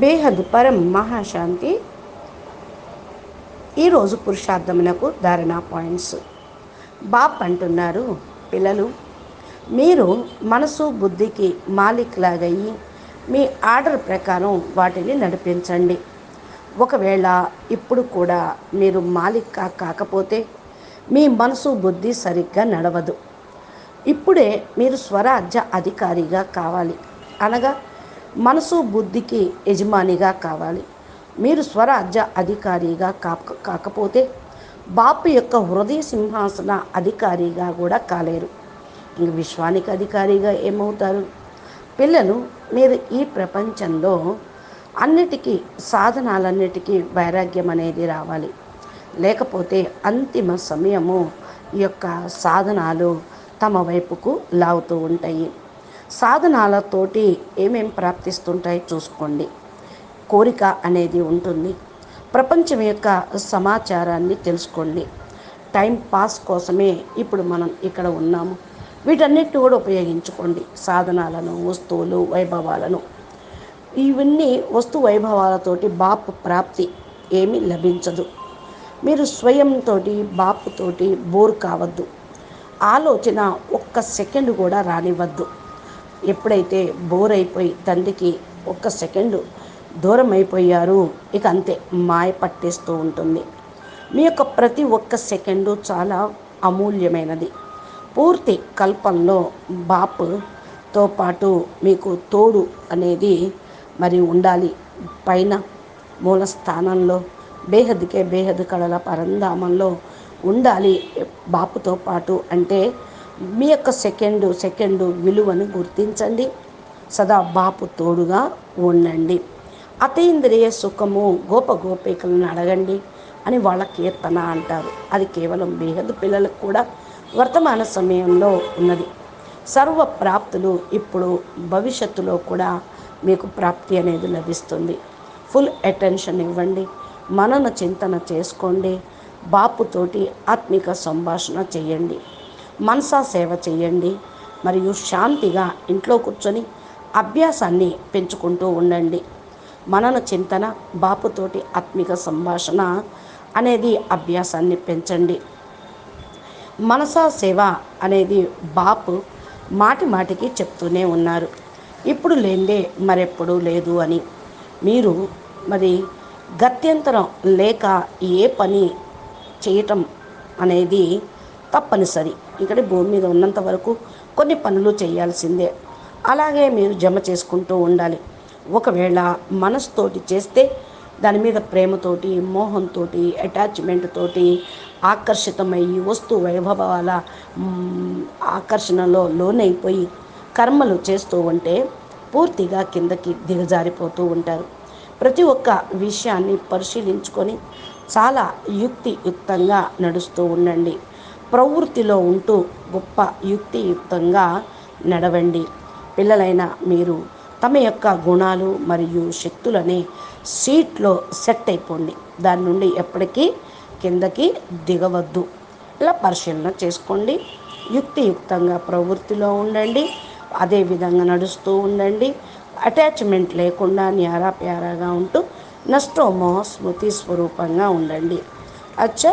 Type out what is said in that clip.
బేహద్ పరం మహాశాంతి. ఈరోజు పురుషార్థమునకు ధారణ పాయింట్స్ బాప్ అంటున్నారు పిల్లలు మీరు మనసు బుద్ధికి మాలిక్ లాగయ్యి మీ ఆర్డర్ ప్రకారం వాటిని నడిపించండి. ఒకవేళ ఇప్పుడు కూడా మీరు మాలిక్గా కాకపోతే మీ మనసు బుద్ధి సరిగ్గా నడవదు. ఇప్పుడే మీరు స్వరాజ్య అధికారిగా కావాలి. అనగా మనసు బుద్ధికి యజమానిగా కావాలి. మీరు స్వరాజ్య అధికారిగా కాక కాకపోతే బాపు యొక్క హృదయ సింహాసన అధికారిగా కూడా కాలేరు. ఇంక విశ్వానికి అధికారిగా ఏమవుతారు? పిల్లలు మీరు ఈ ప్రపంచంలో అన్నిటికీ సాధనాలన్నిటికీ వైరాగ్యం అనేది రావాలి. లేకపోతే అంతిమ సమయము ఈ యొక్క సాధనాలు తమ వైపుకు లాగుతూ ఉంటాయి. సాధనాలతోటి ఏమేం ప్రాప్తిస్తుంటాయి చూసుకోండి. కోరిక అనేది ఉంటుంది. ప్రపంచం యొక్క సమాచారాన్ని తెలుసుకోండి. టైం పాస్ కోసమే ఇప్పుడు మనం ఇక్కడ ఉన్నాము. వీటన్నిటిని కూడా ఉపయోగించుకోండి. సాధనాలను వస్తువులు వైభవాలను. ఇవన్నీ వస్తు వైభవాలతోటి బాపు ప్రాప్తి ఏమీ లభించదు. మీరు స్వయంతోటి బాపుతోటి బోర్ కావద్దు. ఆలోచన ఒక్క సెకండ్ కూడా రానివ్వద్దు. ఎప్పుడైతే బోర్ అయిపోయి తండ్రికి ఒక్క సెకండు దూరం అయిపోయారు ఇక అంతే మాయ పట్టేస్తూ ఉంటుంది. మీ యొక్క ప్రతి ఒక్క సెకండు చాలా అమూల్యమైనది. పూర్తి కల్పంలో బాపుతో పాటు మీకు తోడు అనేది మరి ఉండాలి. పైన మూల స్థానంలో బేహద్కే బేహద్ కళల పరంధామంలో ఉండాలి బాపుతో పాటు. అంటే మీ యొక్క సెకండు సెకండు విలువను గుర్తించండి. సదా బాపు తోడుగా ఉండండి. అతీంద్రియ సుఖము గోప గోపికలను అడగండి అని వాళ్ళ కీర్తన అంటారు. అది కేవలం బేహద్ పిల్లలకు కూడా వర్తమాన సమయంలో ఉన్నది. సర్వ ప్రాప్తులు ఇప్పుడు భవిష్యత్తులో కూడా మీకు ప్రాప్తి అనేది లభిస్తుంది. ఫుల్ అటెన్షన్ ఇవ్వండి. మనన చింతన చేసుకోండి. బాపుతోటి ఆత్మిక సంభాషణ చేయండి. మనసా సేవ చేయండి. మరియు శాంతిగా ఇంట్లో కూర్చొని అభ్యాసాన్ని పెంచుకుంటూ ఉండండి. మనన చింతన బాపుతోటి ఆత్మిక సంభాషణ అనేది అభ్యాసాన్ని పెంచండి. మనసా సేవ అనేది బాపు మాటి మాటికి చెప్తూనే ఉన్నారు. ఇప్పుడు లేందే మరెప్పుడు లేదు అని. మీరు మరి గత్యంతరం లేక ఏ పని చేయటం అనేది తప్పనిసరి. ఇక్కడ భూమి మీద ఉన్నంత వరకు కొన్ని పనులు చేయాల్సిందే. అలాగే మీరు జమ చేసుకుంటూ ఉండాలి. ఒకవేళ మనసుతోటి చేస్తే దాని మీద ప్రేమతోటి మోహంతో అటాచ్మెంట్ తోటి ఆకర్షితమయ్యి వస్తు వైభవాల ఆకర్షణలో లోనైపోయి కర్మలు చేస్తూ ఉంటే పూర్తిగా కిందకి దిగజారిపోతూ ఉంటారు. ప్రతి ఒక్క విషయాన్ని పరిశీలించుకొని చాలా యుక్తియుక్తంగా నడుస్తూ ఉండండి. ప్రవృత్తిలో ఉంటూ గొప్ప యుక్తియుక్తంగా నడవండి. పిల్లలైన మీరు తమ యొక్క గుణాలు మరియు శక్తులని సీట్లో సెట్ అయిపోండి. దాని నుండి ఎప్పటికీ కిందకి దిగవద్దు. ఇలా పరిశీలన చేసుకోండి. యుక్తియుక్తంగా ప్రవృత్తిలో ఉండండి. అదే విధంగా నడుస్తూ ఉండండి. అటాచ్మెంట్ లేకుండా న్యారా ప్యారాగా ఉంటూ నష్టోమో స్మృతి స్వరూపంగా ఉండండి. అచ్చా!